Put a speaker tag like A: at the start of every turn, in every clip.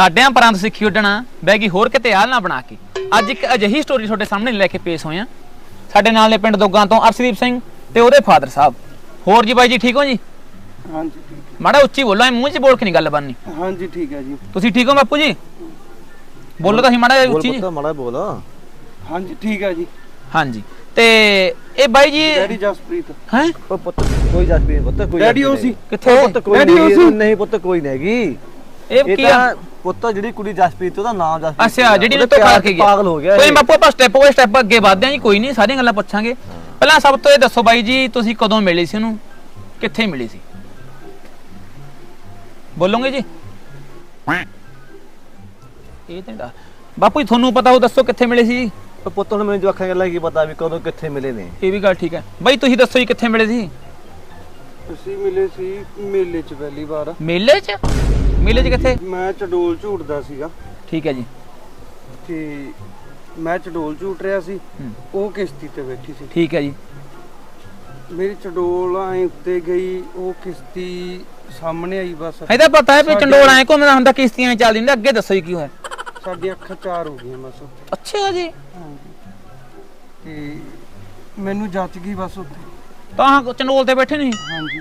A: ਸਾਡਿਆਂ ਪਰਾਂ ਤੋਂ ਸਿੱਖੀ ਉੱਡਣਾ ਬਹਿ ਗਈ ਹੋਰ ਕਿਤੇ ਹਾਲ ਨਾ ਬਣਾ ਕੇ। ਅੱਜ ਇੱਕ ਅਜਿਹੀ ਸਟੋਰੀ ਤੁਹਾਡੇ ਸਾਹਮਣੇ ਲੈ ਕੇ ਪੇਸ਼ ਹੋਏ ਆ ਸਾਡੇ ਨਾਲ ਨੇ ਪਿੰਡ ਦੋਗਾਂ ਤੋਂ ਅਰਸ਼ਦੀਪ ਸਿੰਘ ਤੇ ਉਹਦੇ ਫਾਦਰ ਸਾਹਿਬ। ਹੋਰ ਜੀ ਬਾਈ ਜੀ ਠੀਕ ਹੋ ਜੀ?
B: ਹਾਂਜੀ ਠੀਕ
A: ਮਾੜਾ ਉੱਚੀ ਬੋਲੋ ਐ ਮੂੰਹ 'ਚ ਬੋਲ ਕੇ ਨਹੀਂ ਗੱਲ ਬਣਨੀ।
B: ਹੈ। ਹਾਂਜੀ ਠੀਕ ਹੈ ਜੀ।
A: ਤੁਸੀਂ ਠੀਕ ਹੋ ਬਾਪੂ ਜੀ? ਬੋਲੋ ਤਾਂ ਹੀ ਮਾੜਾ ਜਿਹਾ
C: ਬੋਲ
A: ਉੱਚੀ ਜੀ
C: ਮਾੜਾ ਬੋਲ।
B: ਹਾਂਜੀ ਠੀਕ ਹੈ ਜੀ।
A: ਹਾਂਜੀ। ਤੇ ਇਹ ਬਾਈ ਜੀ
B: ਡੈਡੀ ਜਸਪ੍ਰੀਤ।
A: ਹੈ?
C: ਉਹ ਪੁੱਤ ਕੋਈ ਜਸਪੀ ਨਹੀਂ ਪੁੱਤ ਕੋਈ
B: ਡੈਡੀ ਉਹ ਸੀ।
A: ਕਿੱਥੇ
C: ਉਹ ਪੁੱਤ ਕੋਈ
B: ਡੈਡੀ ਉਹ
C: ਨਹੀਂ
B: ਸੀ।
C: ਨਹੀਂ ਪੁੱਤ ਕੋਈ ਨਹੀਂ ਹੈਗੀ।
A: ਇਹ
C: ਇਹ
A: ਕੀ ਆ?
C: ਤਾਂ ਪੁੱਤ ਜਿਹੜੀ ਕੁੜੀ ਜਸਪੀਤ ਉਹਦਾ ਨਾਮ ਜਸਪੀਤ
A: ਅੱਛਾ ਜਿਹੜੀ ਨੇ ਧੋਖਾ
C: ਪਿਆਰ
A: ਕੇ
C: ਚ
A: ਗਿਆ।
C: ਪਾਗਲ ਹੋ ਗਿਆ
A: ਕੋਈ। ਬਾਪੂ ਆਪਾਂ ਸਟੈਪ ਬਾਈ ਸਟੈਪ ਅੱਗੇ ਵਧਦੇ ਹਾਂ ਜੀ ਕੋਈ ਨਹੀਂ ਸਾਰੀਆਂ ਗੱਲਾਂ ਪੁੱਛਾਂਗੇ। ਪਹਿਲਾਂ ਸਭ ਤੋਂ ਇਹ ਦੱਸੋ ਬਾਈ ਜੀ ਤੁਸੀਂ ਕਦੋਂ ਮਿਲੇ ਸੀ ਉਹਨੂੰ? ਕਿੱਥੇ ਮਿਲੇ ਸੀ? ਬੋਲੋਗੇ ਜੀ? ਇਹ ਤਾਂ ਦਾ ਬਾਪੂ ਜੀ ਤੁਹਾਨੂੰ ਪਤਾ ਉਹ ਦੱਸੋ ਕਿੱਥੇ ਮਿਲੇ ਸੀ
C: ਪੁੱਤ ਹੁਣ ਮੈਨੂੰ ਜੋ ਅੱਖਾਂ ਗੱਲਾਂ ਕੀ ਪਤਾ ਵੀ ਕਦੋਂ ਕਿੱਥੇ ਮਿਲੇ ਨੇ।
A: ਇਹ ਵੀ ਗੱਲ ਠੀਕ ਹੈ। ਬਾਈ ਤੁਸੀਂ ਦੱਸੋ ਜੀ ਕਿੱਥੇ ਮਿਲੇ ਸੀ?
B: ਅਸੀਂ ਮਿਲੇ ਸੀ ਮੇਲੇ 'ਚ ਪਹਿਲੀ ਵਾਰ।
A: ਮੇਲੇ 'ਚ? ਮੇਲੇ 'ਚ ਕਿੱਥੇ?
B: ਮੈਂ ਚਡੋਲ ਝੂਟਦਾ ਸੀਗਾ।
A: ਠੀਕ ਹੈ ਜੀ।
B: ਤੇ ਮੈਂ ਚਡੋਲ ਝੂਟ ਰਿਹਾ ਸੀ।
A: ਹੂੰ,
B: ਉਹ ਕਿਸ਼ਤੀ ਤੇ ਬੈਠੀ ਸੀ।
A: ਠੀਕ ਹੈ ਜੀ।
B: ਮੇਰੀ ਚਡੋਲ ਐ ਉੱਤੇ ਗਈ ਉਹ ਕਿਸ਼ਤੀ ਸਾਹਮਣੇ ਆਈ ਬਸ।
A: ਇਹਦਾ ਪਤਾ ਹੈ ਵੀ
B: ਸਾਡੇ-
A: ਚੰਡੋਲ ਐ ਘੁੰਮਦਾ ਹੁੰਦਾ ਕਿਸ਼ਤੀਆਂ ਚੱਲਦੀ ਹੁੰਦੀਆਂ ਅੱਗੇ ਦੱਸੋ ਜੀ ਕੀ ਹੋਇਆ?
B: ਸਾਡੀਆਂ ਅੱਖਾਂ ਚਾਰ ਹੋ ਗਈਆਂ ਬਸ
A: ਅੱਛਾ ਜੀ।
B: ਤੇ ਮੈਨੂੰ ਜੱਚ ਗਈ ਬਸ ਉੱਥੇ।
A: ਤਾਂ ਚੰਡੋਲ ਤੇ ਬੈਠੇ ਨਹੀਂ
B: ਹਾਂਜੀ।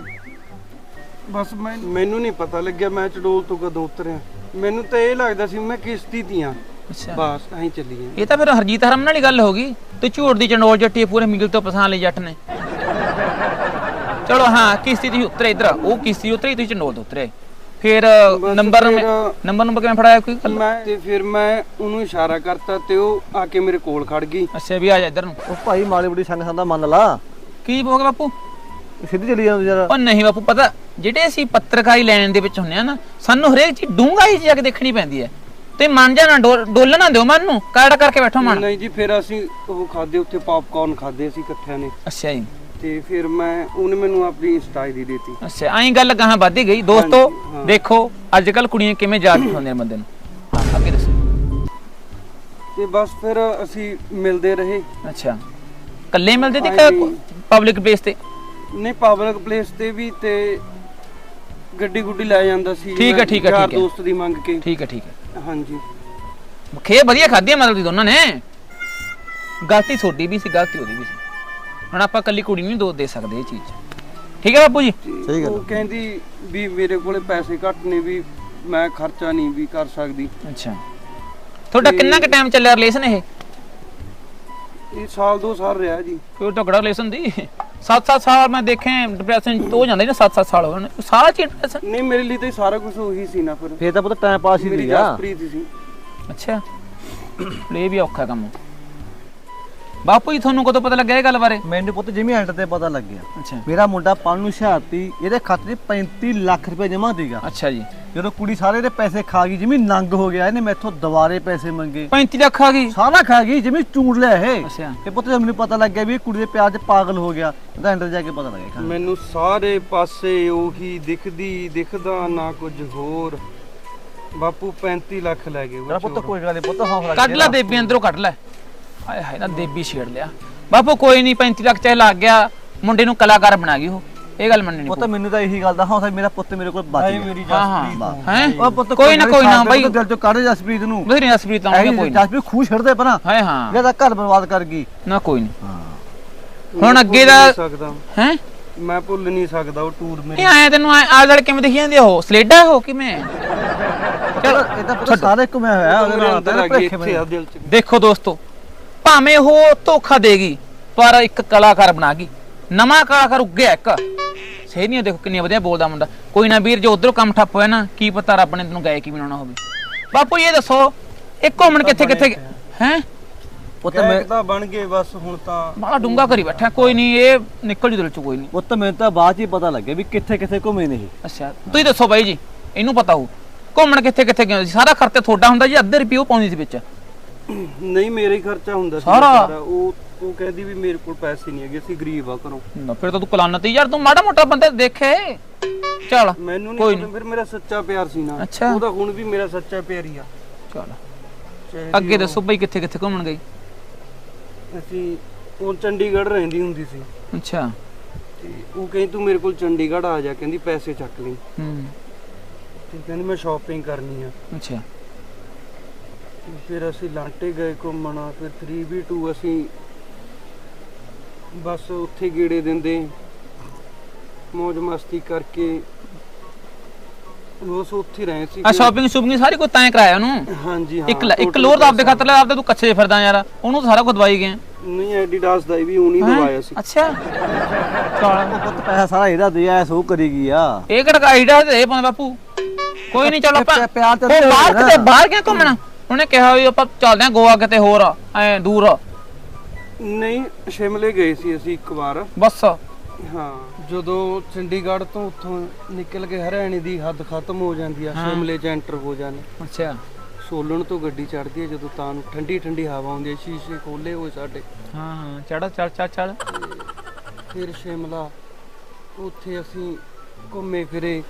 B: ਬਸ ਮੈਂ ਮੈਨੂੰ ਨਹੀਂ ਪਤਾ ਲੱਗਿਆ ਮੈਂ ਚਡੋਲ ਤੋਂ ਕਦੋਂ ਉਤਰਿਆ। ਮੈਨੂੰ ਤਾਂ ਇਹ ਲੱਗਦਾ ਸੀ ਮੈਂ ਕਿਸ਼ਤੀ ਦੀ ਆ
A: ਅੱਛਾ।
B: ਬਸ ਐਂ ਚੱਲੀ ਗਿਆ
A: ਇਹ ਤਾਂ ਫਿਰ ਹਰਜੀਤ ਹਰਮ ਨਾਲ ਹੀ ਗੱਲ ਹੋ ਗਈ। ਤੇ ਝੂਠ ਦੀ ਚੰਡੋਲ ਜੱਟੀ ਪੂਰੇ ਮਿਗਲ ਤੋਂ ਪਛਾਣ ਲਈ ਜੱਟ ਨੇ। ਚਲੋ ਹਾਂ ਕਿਸ਼ਤੀ ਦੀ ਉਤਰੇ ਇਧਰ ਉਹ ਕਿਸ਼ਤੀ ਉਤਰੀ ਤੁਸੀਂ ਚੰਡੋਲ ਤੋਂ ਉਤਰੇ। ਫਿਰ
B: ਬਸ
A: ਨੰਬਰ
B: ਫਿਰ-
A: ਨੰਬਰ ਨੰਬਰ ਕਿਵੇਂ ਫੜਾਇਆ ਕੋਈ ਗੱਲ?
B: ਮੈਂ ਤੇ ਫਿਰ ਮੈਂ ਉਹਨੂੰ ਇਸ਼ਾਰਾ ਕਰਤਾ ਤੇ ਉਹ ਆ ਕੇ ਮੇਰੇ ਕੋਲ ਖੜ ਗਈ।
A: ਅੱਛਾ ਵੀ ਆ ਜਾ ਇਧਰ ਨੂੰ।
C: ਉਹ ਭਾਈ ਮਾੜੀ ਬੜੀ ਸੰਗ ਸੰਦਾ ਮੰਨ ਲਾ।
A: ਕੀ ਹੋ ਗਿਆ ਬਾਪੂ?
C: ਸਿੱਧੀ ਚਲੀ ਜਾਂਦੀ ਯਾਰ।
A: ਉਹ ਨਹੀਂ ਬਾਪੂ ਪਤਾ ਜਿਹੜੇ ਅਸੀਂ ਪੱਤਰਕਾਰੀ ਲੈਣ ਦੇ ਵਿੱਚ ਹੁੰਨੇ ਆ ਨਾ ਸਾਨੂੰ ਹਰੇਕ ਚੀਜ਼ ਡੂੰਘਾਈ ਜਾ ਕੇ ਦੇਖਣੀ ਪੈਂਦੀ ਹੈ। ਤੇ ਮਨ ਜਾ ਨਾ ਡੋਲ ਡੋਲਣ ਨਾ ਦਿਓ ਮਨ ਨੂੰ ਕਾੜਾ ਕਰਕੇ ਬੈਠੋ ਮਨ।
B: ਨਹੀਂ ਜੀ ਫਿਰ ਅਸੀਂ ਉਹ ਖਾਦੇ ਉੱਥੇ ਪਾਪਕਾਰਨ ਖਾਦੇ ਅਸੀਂ ਇਕੱਠਿਆਂ ਨੇ।
A: ਅੱਛਾ ਜੀ।
B: ਤੇ ਫਿਰ ਮੈਂ ਉਹਨੇ ਮੈਨੂੰ ਆਪਣੀ ਇੰਸਟਾ ਆਈਡੀ ਦਿੱਤੀ।
A: ਅੱਛਾ ਐਂ ਗੱਲ ਗਾਹਾਂ ਵੱਧਦੀ ਗਈ। ਦੋਸਤੋ। ਦੇਖੋ ਅੱਜ ਕੱਲ ਕੁੜੀਆਂ ਕਿਵੇਂ ਯਾਦ ਹੁੰਦੀਆਂ ਬੰਦੇ ਨੂੰ। ਅੱਗੇ ਦੱਸੋ।
B: ਤੇ ਬਸ ਫਿਰ ਅਸੀਂ ਮਿਲਦੇ ਰਹੇ।
A: ਅੱਛਾ। ਕੱਲੇ ਮਿਲਦੇ ਤੇ। ਪਬਲਿਕ ਪਲੇਸ ਤੇ?
B: ਨਹੀਂ ਪਬਲਿਕ ਪਲੇਸ ਤੇ ਵੀ ਤੇ ਗੱਡੀ ਗੁੱਡੀ ਲੈ ਜਾਂਦਾ ਸੀ
A: ਠੀਕ ਹੈ, ਠੀਕ ਹੈ,
B: ਯਾਰ
A: ਠੀਕ ਹੈ।
B: ਦੋਸਤ ਦੀ ਮੰਗ ਕੇ।
A: ਠੀਕ ਹੈ ਠੀਕ ਹੈ।
B: ਹਾਂਜੀ।
A: ਖੇ ਵਧੀਆ ਖਾਧੀਆਂ ਮਤਲਬ ਦੀ ਦੋਨਾਂ ਨੇ? ਗਲਤੀ ਤੁਹਾਡੀ ਵੀ ਸੀ ਗਲਤੀ ਉਹਦੀ ਵੀ ਸੀ। ਹੁਣ ਆਪਾਂ ਕੱਲੀ ਕੁੜੀ ਨੂੰ ਦੋ ਦੇ ਸਕਦੇ ਇਹ ਚੀਜ਼। ਠੀਕ ਹੈ ਬਾਪੂ ਜੀ?
C: ਸਹੀ ਗੱਲ
B: ਉਹ। ਕਹਿੰਦੀ ਵੀ ਮੇਰੇ ਕੋਲੇ ਪੈਸੇ ਘੱਟ ਨੇ ਵੀ ਮੈਂ ਖਰਚਾ ਨਹੀਂ ਵੀ ਕਰ ਸਕਦੀ।
A: ਅੱਛਾ। ਤੁਹਾਡਾ ਕਿੰਨਾ ਕੁ ਟਾਈਮ ਚੱਲਿਆ ਰਿਲੇਸ਼ਨ ਇਹ?
B: ਇਹ ਸਾਲ ਦੋ ਸਾਲ ਰਿਹਾ ਜੀ।
A: ਕੋਈ ਤਕੜਾ ਰਿਲੇਸ਼ਨ ਦੀ? 7-7 ਸਾਲ ਮੈਂ ਦੇਖੇ ਡਿਪਰੈਸ਼ਨ ਤੋਂ ਹੋ ਜਾਂਦੇ ਨੇ 7-7 ਸਾਲ ਹੋ ਗਏ। ਨੇ ਸਾਰਾ ਚੀਜ਼ ਡਿਪਰੈਸ਼ਨ
B: ਨਹੀਂ ਮੇਰੇ ਲਈ ਤਾਂ ਇਹ ਸਾਰਾ ਕੁਝ ਉਹੀ ਸੀ ਨਾ ਫਿਰ।
C: ਫੇਰ ਤਾਂ ਪੁੱਤ ਟਾਈਮ ਪਾਸ ਹੀ
B: ਮੇਰੀ ਜਸਪ੍ਰੀਤ ਸੀ।
A: ਅੱਛਾ। ਇਹ ਵੀ ਔਖਾ ਕੰਮ। ਬਾਪੂ ਜੀ ਤੁਹਾਨੂੰ ਕਦੋਂ ਪਤਾ ਲੱਗਿਆ ਇਹ ਗੱਲ ਬਾਰੇ?
C: ਮੈਨੂੰ ਪੁੱਤ ਜਿਵੇਂ ਐਂਡ ਤੇ ਪਤਾ ਲੱਗਿਆ।
A: ਅੱਛਾ।
C: ਮੇਰਾ ਮੁੰਡਾ ਪੜਨ ਨੂੰ ਹੁਸ਼ਿਆਰਤੀ ਇਹਦੇ ਖਾਤੇ 'ਚ 35 ਲੱਖ ਰੁਪਏ ਜਮ੍ਹਾਂ ਸੀਗਾ।
A: ਅੱਛਾ ਜੀ।
C: ਜਦੋਂ ਕੁੜੀ ਸਾਰੇ ਦੇ ਪੈਸੇ ਖਾ ਗਈ ਜਿਵੇਂ ਨੰਗ ਹੋ ਗਿਆ ਇਹਨੇ ਮੈਥੋਂ ਦੁਬਾਰੇ ਪੈਸੇ ਮੰਗੇ।
A: 35 ਲੱਖ ਆ ਗਈ?
C: ਸਾਰਾ ਖਾ ਗਈ ਜਿਵੇਂ ਚੂੜ ਲਿਆ ਇਹ।
A: ਅੱਛਾ।
C: ਇਹ ਪੁੱਤ ਜਦ ਮੈਨੂੰ ਪਤਾ ਲੱਗਿਆ ਵੀ ਇਹ ਕੁੜੀ ਦੇ ਪਿਆਰ 'ਚ ਪਾਗਲ ਹੋ ਗਿਆ ਉਹਦਾ ਐਂਡ ਜਾ ਕੇ ਪਤਾ ਲੱਗਿਆ
B: ਮੈਨੂੰ ਸਾਰੇ ਪਾਸੇ ਉਹੀ ਦਿਖਦੀ ਦਿਖਦਾ ਨਾ ਕੁਝ ਹੋਰ। ਬਾਪੂ 35 ਲੱਖ ਲੈ ਗਏ ਉਹ
C: ਪੁੱਤ
B: ਚੋਰ।
C: ਕੋਈ ਗੱਲ ਨਹੀਂ ਪੁੱਤ ਹੌਸਲਾ
A: ਕੱਢ ਲੈ ਦੇਬੀ ਅੰਦਰੋਂ ਕੱਢ ਲੈ। ਹਾਏ ਹਾਏ ਨਾ ਦੇਬੀ ਛੇੜ ਲਿਆ। ਬਾਪੂ ਕੋਈ ਨਹੀਂ 35 ਲੱਖ ਚਾਹੇ ਲੱਗ ਗਿਆ ਮੁੰਡੇ ਨੂੰ ਕਲਾਕਾਰ ਬਣਾ ਗਈ ਉਹ। ਇਹ ਗੱਲ ਮੰਨਣੀ
C: ਪੁੱਤ ਮੈਨੂੰ ਤਾਂ ਇਹੀ ਗੱਲ ਦਾ ਹੌਸਲਾ ਮੇਰਾ ਪੁੱਤ ਮੇਰੇ ਕੋਲ ਬਚ ਗਿਆ।
B: ਮੇਰੀ
A: ਹਾਂ ਹਾਂ।
B: ਜਸਪ੍ਰੀਤ
A: ਹੈ?
C: ਉਹ ਪੁੱਤ
A: ਕੋਈ ਨਾ ਕੋਈ ਨਾ ਬਾਈ।
C: ਦਿਲ ਚੋਂ ਕੱਢ ਜਸਪ੍ਰੀਤ ਨੂੰ।
A: ਬਥੇਰੀ ਅਸਪ੍ਰੀਤ ਆਉਂਦੀ ਕੋਈ ਨਾ।
C: ਜਸਪ੍ਰੀਤ ਖੂਹ ਛੱਡਦੇ ਪਰਾਂ।
A: ਹਾਏ ਹਾਂ।
C: ਇਹਦਾ ਘਰ ਬਰਬਾਦ ਕਰ ਗਈ।
A: ਨਾ ਕੋਈ ਨਹੀਂ।
C: ਹਾਂ।
A: ਹੁਣ ਅੱਗੇ ਦਾ- ਹੈ?
B: ਮੈਂ ਭੁੱਲ ਨਹੀਂ ਸਕਦਾ ਉਹ ਟੂਰ ਮੇਰੇ
A: ਇਹ ਆਇਆ ਤੈਨੂੰ ਆ ਲੜ ਕਿਵੇਂ ਦਿਖੀ ਜਾਂਦੇ ਹੋ ਸਲੇਡਾ ਹੋ ਕਿਵੇਂ
C: ਚਲੋ ਇਹ ਤਾਂ ਪੁੱਤ ਸਾਰੇ ਘੁੰਮਿਆ ਹੋਇਆ
B: ਮੇਰੇ ਆ ਦਿਲ ਚ।
A: ਦੇਖੋ ਦੋਸਤੋ ਭਾਵੇਂ ਉਹ ਧੋਖਾ ਦੇਗੀ ਪਰ ਇੱਕ ਕਲਾਕਾਰ ਬਣਾ ਗਈ। ਨਵਾਂ ਕਲਾਕਾਰ ਉੱਗਿਆ ਇੱਕ। ਸਹੀ ਨਹੀਂ ਦੇਖੋ ਕਿੰਨੀ ਵਧੀਆ ਬੋਲਦਾ ਮੁੰਡਾ। ਕੋਈ ਨਾ ਵੀਰ ਜੋ ਉਧਰੋਂ ਕੰਮ ਠੱਪ ਹੋਇਆ ਨਾ ਕੀ ਪਤਾ ਰੱਬ ਨੇ ਤੈਨੂੰ ਗਾਇਕੀ ਬਣਾਉਣਾ ਹੋਵੇ। ਬਾਪੂ ਇਹ ਦੱਸੋ ਇਹ ਘੁੰਮਣ ਕਿੱਥੇ ਕਿੱਥੇ ਹੈ?
C: ਪੁੱਤ ਮੈਂ
B: ਤਾਂ ਬਣ ਗਏ ਬਸ ਹੁਣ ਤਾਂ।
A: ਬੜਾ ਡੂੰਗਾ ਕਰੀ ਬੈਠਾ ਕੋਈ ਨਹੀਂ ਇਹ ਨਿਕਲ ਜੂ ਦਿਲ ਚ ਕੋਈ ਨਹੀਂ।
C: ਪੁੱਤ ਮੈਨੂੰ ਤਾਂ ਬਾਅਦ ਚ ਹੀ ਪਤਾ ਲੱਗਿਆ ਵੀ ਕਿੱਥੇ ਕਿੱਥੇ ਘੁੰਮੇ ਨੇ ਇਹ।
A: ਅੱਛਾ ਤੁਸੀਂ ਦੱਸੋ ਬਾਈ ਜੀ ਇਹਨੂੰ ਪਤਾ ਹੋਊ। ਘੁੰਮਣ ਕਿੱਥੇ ਕਿੱਥੇ ਗਏ ਸੀ ਸਾਰਾ ਖਰਚਾ ਤੁਹਾਡਾ ਹੁੰਦਾ ਜੀ ਅੱਧੇ ਰੁਪਏ ਉਹ ਪਾਉਂਦੀ ਸੀ ਵਿੱਚ।
B: ਨਹੀਂ ਮੇਰਾ ਹੀ ਖਰਚਾ ਹੁੰਦਾ ਸੀ
A: ਸਾਰਾ?
B: ਉਹ ਉਹ ਕਹਿੰਦੀ ਵੀ ਮੇਰੇ ਕੋਲ ਪੈਸੇ ਨਹੀਂ ਹੈਗੇ ਅਸੀਂ ਗਰੀਬ ਆ ਘਰੋਂ।
A: ਨਾ ਫਿਰ ਤਾਂ ਤੂੰ ਕਲਾਨਤ ਹੀ ਯਾਰ ਤੂੰ ਮਾੜਾ ਮੋਟਾ ਬੰਦੇ ਦੇਖੇ। ਚੱਲ
B: ਮੈਨੂੰ
A: ਕੋਈ
B: ਨਹੀਂ ਪਤਾ ਫਿਰ ਮੇਰਾ ਸੱਚਾ ਪਿਆਰ ਸੀ ਨਾ।
A: ਅੱਛਾ।
B: ਉਹਦਾ ਹੁਣ ਵੀ ਮੇਰਾ ਸੱਚਾ ਪਿਆਰ ਹੀ ਆ।
A: ਚੱਲ।
B: ਚਾਹੇ
A: ਅੱਗੇ
B: ਵੀ
A: ਦੱਸੋ ਬਈ ਕਿੱਥੇ ਕਿੱਥੇ ਘੁੰਮਣ ਗਈ?
B: ਉਹ- ਅਸੀਂ ਉਹ ਚੰਡੀਗੜ੍ਹ ਰਹਿੰਦੀ ਹੁੰਦੀ ਸੀ।
A: ਅੱਛਾ।
B: ਤੇ ਉਹ ਕਹਿੰਦੀ ਤੂੰ ਮੇਰੇ ਕੋਲ ਚੰਡੀਗੜ੍ਹ ਆ ਜਾ ਕਹਿੰਦੀ ਪੈਸੇ ਚੱਕ ਲਈ।
A: ਹੂੰ।
B: ਤੇ ਕਹਿੰਦੀ ਮੈਂ ਸ਼ਾਪਿੰਗ ਕਰਨੀ ਆ।
A: ਅੱਛਾ।
B: ਫਿਰ ਅਸੀਂ ਲਾਂਟੇ ਗਏ ਘੁੰਮਣਾ ਫਿਰ 3v2 ਅਸੀਂ ਬਸ ਉੱਥੇ ਗੇੜੇ ਦਿੰਦੇ। ਮौज ਮਸਤੀ ਕਰਕੇ ਉਸ ਉੱਥੇ ਰਹੇ ਸੀ।
A: ਆ ਸ਼ਾਪਿੰਗ ਸ਼ੂਪਿੰਗ ਸਾਰੀ ਕੋਈ ਤੈਂ ਕਰਾਇਆ ਉਹਨੂੰ?
B: ਹਾਂਜੀ ਹਾਂ
A: ਇੱਕ ਲ- ਇੱਕ
B: total
A: ਲੋਰ ਦਾ ਆਪਦੇ। ਖਾਤਰ ਲੈ ਆਪਦੇ ਤੂੰ ਕੱਚੇ ਫਿਰਦਾ ਯਾਰ। ਉਹਨੂੰ ਤਾਂ ਸਾਰਾ ਕੁਝ ਦਵਾਈ ਗਏ।
B: ਨਹੀਂ ਐਡੀਡਾਸ ਦਾ ਵੀ ਉਹਨੀ? ਦਵਾਇਆ ਸੀ।
A: ਅੱਛਾ।
C: ਉਹ ਪੁੱਤ ਪੈਸਾ ਸਾਰਾ ਇਹਦਾ ਦੇ ਆਇਆ ਸੋ ਕਰੀਗੀ ਆ।
A: ਇਹ ਕਿਹੜਾ ਆਈਡਾ ਦੇ ਪਾਉਂਦਾ ਬਾਪੂ। ਕੋਈ ਨਹੀਂ ਚਲੋ ਆਪਾਂ
C: ਪਿਆਰ ਤਾਂ
A: ਬਾਹਰ। ਕਿਤੇ ਬਾਹਰ ਕਿਉਂ ਘੁੰਮਣਾ? ਉਹਨੇ ਕਿਹਾ ਵੀ ਆਪਾਂ ਚੱਲਦੇ ਆਂ ਗੋਆ ਕਿਤੇ ਹੋਰ ਐ ਦੂਰ।
B: ਨਹੀਂ ਸ਼ਿਮਲੇ ਗਏ ਸੀ ਅਸੀਂ ਇੱਕ ਵਾਰ।
A: ਬਸ।
B: ਹਾਂ। ਜਦੋਂ ਚੰਡੀਗੜ੍ਹ ਤੋਂ ਉੱਥੋਂ ਨਿਕਲ ਕੇ ਹਰਿਆਣੇ ਦੀ ਹੱਦ ਖਤਮ ਹੋ ਜਾਂਦੀ ਆ
A: ਹਾਂ।
B: ਸ਼ਿਮਲੇ ਚ ਐਂਟਰ ਹੋ ਜਾਂਦੇ
A: ਅੱਛਾ।
B: ਸੋਲਣ ਤੋਂ ਗੱਡੀ ਚੜ੍ਹਦੀ ਹੈ ਜਦੋਂ ਤਾਂ ਨੂੰ ਠੰਡੀ ਠੰਡੀ ਹਵਾ ਆਉਂਦੀ ਹੈ ਸ਼ੀਸ਼ੇ ਖੋਲੇ ਹੋਏ ਸਾਡੇ।
A: ਹਾਂ ਹਾਂ ਚੜ ਚੜ ਚੜ ਚੜ
B: ਫਿਰ ਸ਼ਿਮਲਾ ਉੱਥੇ ਅਸੀਂ ਘੁੰਮੇ ਫਿਰੇ।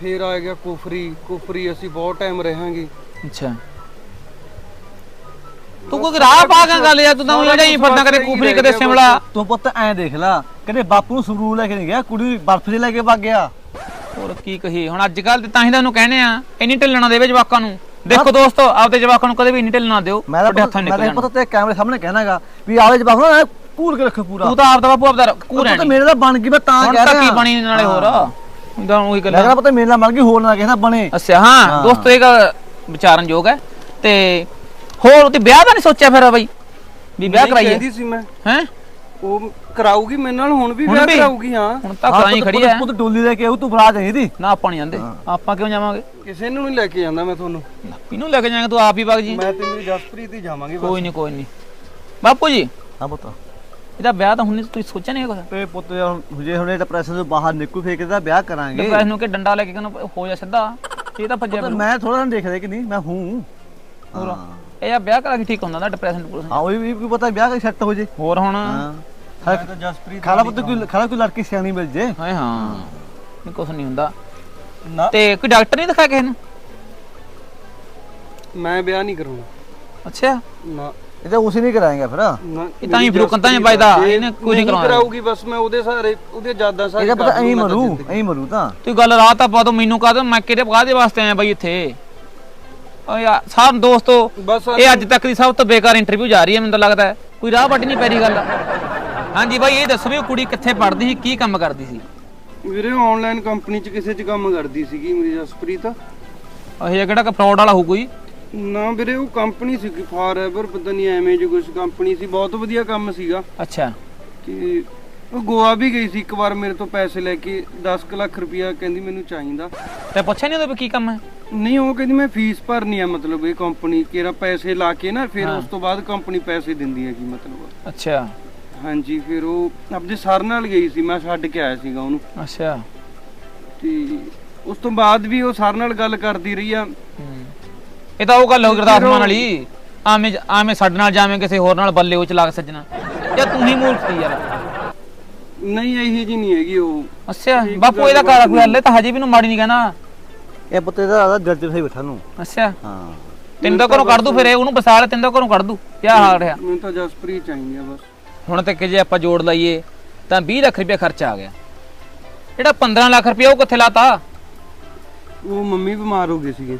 B: ਫਿਰ ਆ ਗਿਆ ਕੁਫਰੀ ਕੁਫਰੀ ਅਸੀਂ ਬਹੁਤ ਟਾਈਮ ਰਹਾਂਗੇ।
A: ਅੱਛਾ। ਤੂੰ ਕੋਈ ਰਾਹ ਪਾ ਕੇ ਗੱਲ ਯਾਰ ਤੂੰ ਤਾਂ ਉਹੀ ਜਾਈ ਫਿਰਦਾ ਕਦੇ ਕੂਫਰੀ ਕਦੇ ਸਿਮਲਾ।
C: ਤੂੰ ਪੁੱਤ ਐਂ ਦੇਖ ਲਾ ਕਹਿੰਦੇ ਬਾਪੂ ਨੂੰ ਸੰਗਰੂਰ ਲੈ ਕੇ ਨਹੀਂ ਗਿਆ ਕੁੜੀ ਬਰਫ ਦੇ ਲੈ ਕੇ ਵਗ ਗਿਆ।
A: ਹੋਰ ਕੀ ਕਹੀ ਹੁਣ ਅੱਜ ਕੱਲ ਤੇ ਤਾਂ ਹੀ ਤਾਂ ਉਹਨੂੰ ਕਹਿੰਦੇ ਆ ਇੰਨੀ ਢਿੱਲਣਾ ਦੇਵੇ ਜਵਾਕਾਂ ਨੂੰ। ਦੇਖੋ ਦੋਸਤੋ ਆਪਦੇ ਜਵਾਕਾਂ ਨੂੰ ਕਦੇ ਵੀ ਇੰਨੀ ਢਿੱਲਣਾ ਦਿਓ
C: ਮੈਂ
A: ਤੁਹਾਡੇ
C: ਤਾਂ
A: ਹੱਥਾਂ
C: ਮੈਂ
A: ਨਿਕਲ ਜਾਣ।
C: ਪਤਾ ਤੇ ਕੈਮਰੇ ਸਾਹਮਣੇ ਕਹਿਣਾਗਾ ਵੀ ਆਲੇ ਜਵਾਬ ਨਾ ਪੂਰ ਕੇ ਰੱਖੋ ਪੂਰਾ।
A: ਤੂੰ ਤਾਂ ਆਪਦਾ ਬਾਪੂ ਆਪਦਾ ਕੂ
C: ਉਹ ਤਾਂ
A: ਰਹਿਣੀ
C: ਮੇਰੇ ਨਾਲ ਬਣ ਗਈ ਮੈਂ ਤਾਂ
A: ਹੁਣ
C: ਕਹਿ
A: ਤਾਂ
C: ਰਿਹਾ।
A: ਕੀ ਬਣੀ ਨਾਲੇ ਹੋਰ? ਤਾਂ ਉਹੀ ਗੱਲ।
C: ਕਹਿੰਦਾ ਪਤਾ ਮੇਰੇ ਨਾਲ ਗਈ ਹੋਰ ਨਾ ਕਿਸੇ ਬਣੇ।
A: ਅੱਛਾ ਹਾਂ
C: ਹਾਂ।
A: ਦੋਸਤੋ ਇਹ ਗੱਲ ਵਿਚਾਰਨ ਯੋਗ ਹੈ। ਤੇ ਹੋਰ ਤੇ ਵਿਆਹ ਦਾ ਨਹੀਂ ਸੋਚਿਆ ਫਿਰ ਬਈ? ਵੀ ਵਿਆਹ
B: ਨਹੀਂ
A: ਕਰਾਈਏ।
B: ਕਹਿੰਦੀ ਸੀ ਮੈਂ।
A: ਹੈ?
B: ਉਹ ਕਰਾਊਗੀ ਮੇਰੇ ਨਾਲ ਹੁਣ ਵੀ
A: ਹੁਣ
B: ਵਿਆਹ
A: ਵੀ?
B: ਕਰਾਊਗੀ ਹਾਂ।
A: ਹੁਣ ਤਾਂ ਕਰਾਈ ਖੜੀ ਹੈ।
C: ਪੁੱਤ ਡੋਲੀ ਲੈ ਕੇ ਆਉ ਤੂੰ ਬਰਾ ਚਾਹੀਦੀ
A: ਨਾ ਆਪਾਂ ਨਹੀਂ ਜਾਂਦੇ। ਆਪਾਂ ਕਿਉਂ ਜਾਵਾਂਗੇ?
B: ਕਿਸੇ ਨੂੰ ਨਹੀਂ ਲੈ ਕੇ ਜਾਂਦਾ ਮੈਂ ਤੁਹਾਨੂੰ।
A: ਕਿਹਨੂੰ ਲੈ ਕੇ ਜਾਏਗਾ? ਤੂੰ ਆਪ ਹੀ ਵਗ ਜੀ।
B: ਮੈਂ ਤੇ ਮੇਰੀ ਜਸਪ੍ਰੀਤ ਹੀ ਜਾਵਾਂਗੇ ਬਸ।
A: ਕੋਈ ਨਹੀਂ ਕੋਈ ਨਹੀਂ ਬਾਪੂ ਜੀ।
C: ਹਾਂ ਪੁੱਤ।
A: ਇਹਦਾ ਵਿਆਹ ਤਾਂ ਹੁਣ ਨਹੀਂ ਤੁਸੀਂ ਸੋਚਿਆ ਨਹੀਂ ਕੁਝ
C: ਤੇ ਪੁੱਤ ਹੁਣ ਜੇ ਹੁਣੇ ਡਿਪਰੈਸ਼ਨ ਤੋਂ ਬਾਹਰ ਨਿਕਲ ਫੇਰ ਕਿਦਾ ਵਿਆਹ ਕਰਾਂਗੇ?
A: ਡਿਪਰੈਸ਼ਨ ਨੂੰ ਕਿ ਡੰਡਾ ਲੈ ਕੇ ਕਹਿੰਦਾ ਹੋ ਜਾ ਸਿੱਧਾ? ਇਹ ਤਾਂ ਭੱਜਿਆ ਫਿਰੂ।
C: ਮੈਂ ਥੋੜਾ ਦੇਖ ਰਿਹਾ ਕਿ ਨਹੀਂ ਮੈਂ ਹੂੰ।
A: ਹੋਰ
C: ਹਾਂ।
A: ਇਹ ਯਾਰ ਵਿਆਹ ਕਰਾ ਕੇ ਠੀਕ ਹੁੰਦਾ ਨਾ ਡਿਪਰੈਸ਼ਨ ਡਿਪਰੈਸ਼ਨ
C: ਹਾਂ ਉਹ ਵੀ ਵੀ ਪਤਾ ਵਿਆਹ ਕਰ ਸੈੱਟ ਹੋ ਜੇ।
A: ਹੋਰ ਹੁਣ?
C: ਹਾਂ।
B: ਮੈਂ ਤਾਂ ਜਸਪ੍ਰੀਤ
C: ਖਾਲਾ ਪੁੱਤ ਕੋਈ ਖਾਲਾ ਕੋਈ ਲੜਕੀ ਸਿਆਣੀ ਮਿਲ ਜੇ।
A: ਹਾਏ ਹਾਂ। ਨਹੀਂ ਕੁਝ ਨਹੀਂ ਹੁੰਦਾ।
B: ਨਾ।
A: ਤੇ ਕੋਈ ਡਾਕਟਰ ਨਹੀਂ ਦਿਖਾ ਕਿਸੇ ਨੂੰ?
B: ਮੈਂ ਵਿਆਹ ਨਹੀਂ ਕਰਾਉਣਾ।
A: ਅੱਛਾ।
B: ਨਾ।
C: ਇਹ ਤਾਂ ਉਸੇ ਨਹੀਂ ਕਰਾਏਗਾ ਫਿਰ।
B: ਨਾ
A: ਇਹ ਤਾਂ ਹੀ
B: ਮੇਰੀ
A: ਫਰੂਕਾਂ ਤਾਂ ਹੀ
B: ਜੇ
A: ਇਹਨੇ ਕੋਈ ਨਹੀਂ ਕਰਾਉਣਾ।
B: ਕਰਾਊਗੀ ਬਸ ਮੈਂ ਉਹਦੇ ਸਾਰੇ ਉਹਦੇ ਜਾਦਾਂ ਸਾਰੇ
C: ਇਹਦਾ ਪਤਾ ਐਂ
B: ਤਾਂ
C: ਮਰੂ। ਐਂ ਮਰੂ ਤਾਂ।
A: ਤੂੰ ਗੱਲ ਰਾਤ ਆ ਪਾ ਦੋ ਮੈਨੂੰ ਕਹ ਦੋ ਮੈਂ ਕਿਹਦੇ ਕਾਹਦੇ ਵਾਸਤੇ ਆਇਆ ਬਾਈ ਇੱਥੇ? ਓ ਯਾਰ ਸਭ ਦੋਸਤੋ ਇਹ ਅੱਜ ਤੱਕ ਦੀ ਸਭ ਤੋਂ ਬੇਕਾਰ ਇੰਟਰਵਿਊ ਜਾ ਰਹੀ ਹੈ ਮੈਨੂੰ ਤਾਂ ਲੱਗਦਾ ਹੈ। ਕੋਈ ਰਾਹ ਵੱਟ ਨਹੀਂ ਪੈ ਰਹੀ ਗੱਲ। ਹਾਂਜੀ ਬਾਈ ਇਹ ਦੱਸੋ ਵੀ ਉਹ ਕੁੜੀ ਕਿੱਥੇ ਪੜ੍ਹਦੀ ਸੀ ਕੀ ਕੰਮ ਕਰਦੀ ਸੀ?
B: ਵੀਰੇ ਆਨਲਾਈਨ ਕੰਪਨੀ 'ਚ ਕਿਸੇ 'ਚ ਕੰਮ ਕਰਦੀ ਸੀਗੀ ਮੇਰੀ ਜਸਪ੍ਰੀਤ।
A: ਇਹ ਕਿਹੜਾ ਫਰਾਡ ਵਾਲਾ ਹੋਊ ਕੋਈ।
B: ਨਾ ਵੀਰੇ ਉਹ ਕੰਪਨੀ ਸੀਗੀ ਫਾਰਐਵਰ ਪਤਾ ਨਹੀਂ ਐਵੇਂ ਜੀ ਕੁਝ ਕੰਪਨੀ ਸੀ ਬਹੁਤ ਵਧੀਆ ਕੰਮ ਸੀਗਾ।
A: ਅੱਛਾ।
B: ਤੇ ਉਹ ਗੋਆ ਵੀ ਗਈ ਸੀ ਇੱਕ ਵਾਰ ਮੇਰੇ ਤੋਂ ਪੈਸੇ ਲੈ ਕੇ 10 ਕੁ ਲੱਖ ਰੁਪਇਆ ਕਹਿੰਦੀ ਮੈਨੂੰ ਚਾਹੀਦਾ।
A: ਤੇ ਪੁੱਛਿਆ ਨਹੀਂ ਉਹਦੇ ਵੀ ਕੀ ਕੰਮ ਹੈ?
B: ਨਹੀਂ ਉਹ ਕਹਿੰਦੀ ਮੈਂ ਫੀਸ ਭਰਨੀ ਆ ਮਤਲਬ ਇਹ ਕੰਪਨੀ ਕਿਹੜਾ ਪੈਸੇ ਲਾ ਕੇ ਨਾ ਫਿਰ ਉਸ ਤੋਂ ਬਾਅਦ ਕੰਪਨੀ ਪੈਸੇ ਦਿੰਦੀ ਹੈਗੀ ਮਤਲਬ।
A: ਅੱਛਾ।
B: ਹਾਂਜੀ ਫਿਰ ਉਹ ਆਪਣੇ ਸਰ ਨਾਲ ਗਈ ਸੀ ਮੈਂ ਛੱਡ ਕੇ ਆਇਆ ਸੀਗਾ ਉਹਨੂੰ।
A: ਅੱਛਾ।
B: ਤੇ ਉਸ ਤੋਂ ਬਾਅਦ ਵੀ ਉਹ ਸਰ ਨਾਲ ਗੱਲ ਕਰਦੀ ਰਹੀ ਆ।
A: ਇਹ ਤਾਂ ਉਹ ਗੱਲ ਹੋ ਗੁਰਦਾਸ ਮਾਨ ਵਾਲੀ। ਆਵੇਂ ਆਵੇਂ ਸਾਡੇ ਨਾਲ ਜਾਵੇਂ ਕਿਸੇ ਹੋਰ ਨਾਲ ਬੱਲੇ ਉਹ ਚਲਾ ਕੇ ਸੱਜਣਾ। ਜਾਂ ਤੂੰ ਹੀ ਮੂਰਖ ਸੀ ਯਾਰ।
B: ਨਹੀਂ ਇਹੀ ਜੀ ਨਹੀਂ ਹੈਗੀ ਉਹ।
A: ਅੱਛਾ ਬਾਪੂ ਇਹਦਾ ਕਾਰਾ ਕੋਈ ਹੱਲੇ? ਤਾਂ ਹਜੇ ਵੀ ਨੂੰ ਮਾੜੀ ਨਹੀਂ ਕਹਿਣਾ।
C: ਇਹ ਪੁੱਤ ਇਹਦਾ ਆਦਾ ਦਿਲ ਚ ਸਹੀ ਬੈਠਾ ਨੂੰ
A: ਅੱਛਾ।
C: ਹਾਂ।
A: ਤਿੰਨ ਤਾਂ ਘਰੋਂ ਕੱਢ ਦੂ ਫਿਰ ਇਹ ਉਹਨੂੰ ਬਸਾ ਲੈ ਤਿੰਨ ਤਾਂ ਘਰੋਂ ਕੱਢ ਦੂ। ਕੀ ਹਾਲ ਰਿਹਾ?
B: ਮੈਨੂੰ ਤਾਂ ਜਸਪ੍ਰੀਤ ਚਾਹੀਦੀ ਆ ਬਸ।
A: ਹੁਣ ਤੱਕ ਜੇ ਆਪਾਂ ਜੋੜ ਲਈਏ ਤਾਂ 20 ਲੱਖ ਰੁਪਏ ਖਰਚਾ ਆ ਗਿਆ। ਜਿਹੜਾ 15 ਲੱਖ ਰੁਪਏ ਉਹ ਕਿੱਥੇ ਲਾਤਾ?
B: ਉਹ ਮੰਮੀ ਬਿਮਾਰ ਹੋ ਗਏ ਸੀਗੇ।